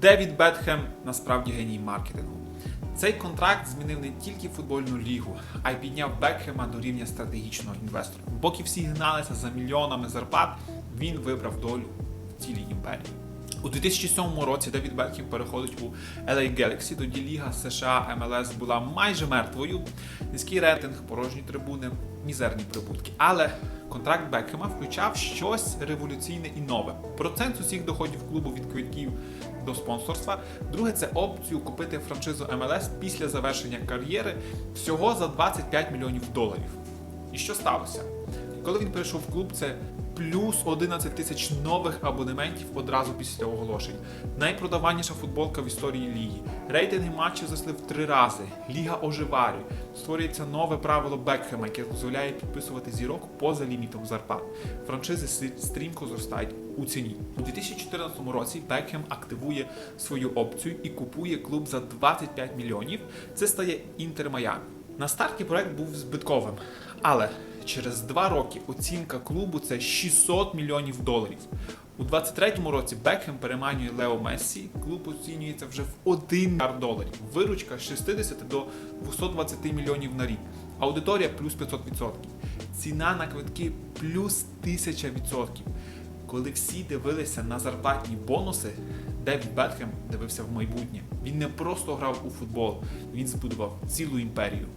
Девід Бетхем насправді геній маркетингу. Цей контракт змінив не тільки футбольну лігу, а й підняв Бекхема до рівня стратегічного інвестора. Поки всі гналися за мільйонами зарплат, він вибрав долю в цілій імперії. У 2007 році Девід Бекхем переходить у LA Galaxy, тоді Ліга США МЛС була майже мертвою. Низький рейтинг, порожні трибуни, мізерні прибутки. Але контракт Бекхема включав щось революційне і нове. Процент усіх доходів клубу від квитків до спонсорства. Друге це опцію купити франшизу МЛС після завершення кар'єри всього за 25 мільйонів доларів. І що сталося? Коли він прийшов в клуб, це плюс 11 тисяч нових абонементів одразу після оголошень. Найпродаваніша футболка в історії ліги. Рейтинги матчів зросли в три рази. Ліга оживає. Створюється нове правило Бекхема, яке дозволяє підписувати зірок поза лімітом зарплат. Франшизи стрімко зростають у ціні. У 2014 році Бекхем активує свою опцію і купує клуб за 25 мільйонів. Це стає Інтер Майами. На старті проект був збитковим, але через два роки оцінка клубу це 600 мільйонів доларів. У 23-му році Бекхем переманює Лео Мессі. Клуб оцінюється вже в 1 мільярд доларів. Виручка з 60 до 220 мільйонів на рік. Аудиторія плюс 500%. Ціна на квитки плюс 1000%. Коли всі дивилися на зарплатні бонуси, Девід Бетхем дивився в майбутнє. Він не просто грав у футбол, він збудував цілу імперію.